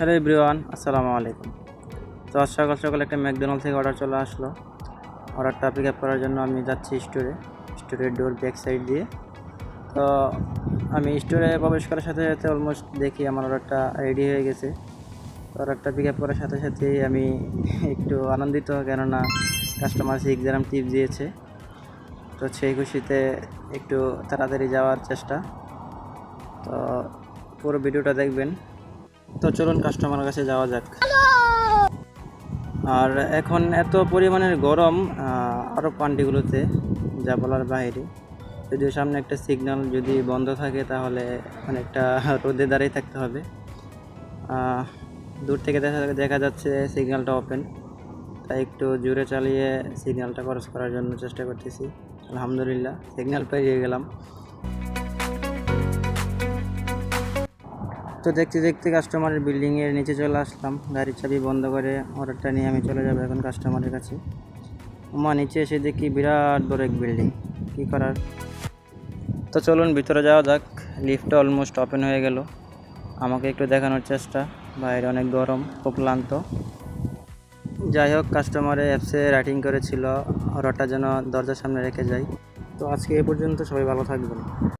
Hello everyone, আসসালামু আলাইকুম। তো আজ সকাল সকাল একটা ম্যাকডোনাল্ড থেকে অর্ডার চলে আসলো। অর্ডারটা পিক আপ করার জন্য আমি যাচ্ছি স্টোরে স্টোরের ডোর ব্যাক সাইড দিয়ে। তো আমি স্টোরে প্রবেশ করার সাথে সাথে অলমোস্ট দেখি আমার অর্ডারটা রেডি হয়ে গেছে। তো অর্ডারটা পিক আপ করার সাথে সাথেই আমি একটু আনন্দিত, কেননা কাস্টমার সিক্স গ্রাম টিপ দিয়েছে। তো সেই খুশিতে একটু তাড়াতাড়ি যাওয়ার চেষ্টা। তো পুরো ভিডিওটা দেখবেন। তো চলুন কাস্টমার কাছে যাওয়া যাক। আর এখন এত পরিমাণের গরম আরও পান্ডিগুলোতে যা বলার বাইরে। যদিও সামনে একটা সিগন্যাল যদি বন্ধ থাকে তাহলে অনেকটা রোদে দাঁড়িয়ে থাকতে হবে। দূর থেকে দেখা দেখা যাচ্ছে সিগন্যালটা ওপেন তাই একটু জোরে চালিয়ে সিগন্যালটা ক্রস করার জন্য চেষ্টা করতেছি। আলহামদুলিল্লাহ সিগন্যাল পেরিয়ে গেলাম। তো দেখতে দেখতে কাস্টমারের বিল্ডিংয়ের নিচে চলে আসলাম। গাড়ির চাবি বন্ধ করে অর্ডারটা নিয়ে আমি চলে যাব এখন কাস্টমারের কাছে। মা নিচে এসে দেখি বিরাট বড় এক বিল্ডিং কী করার? তো চলুন ভিতরে যাওয়া যাক। লিফটটা অলমোস্ট ওপেন হয়ে গেল। আমাকে একটু দেখানোর চেষ্টা। বাইরে অনেক গরম, খুব ক্লান্ত। যাই হোক কাস্টমারে অ্যাপসে রাইটিং করেছিল। অর্ডারটা যেন দরজার সামনে রেখে যাই তো আজকে এ পর্যন্ত সবাই ভালো থাকবেন।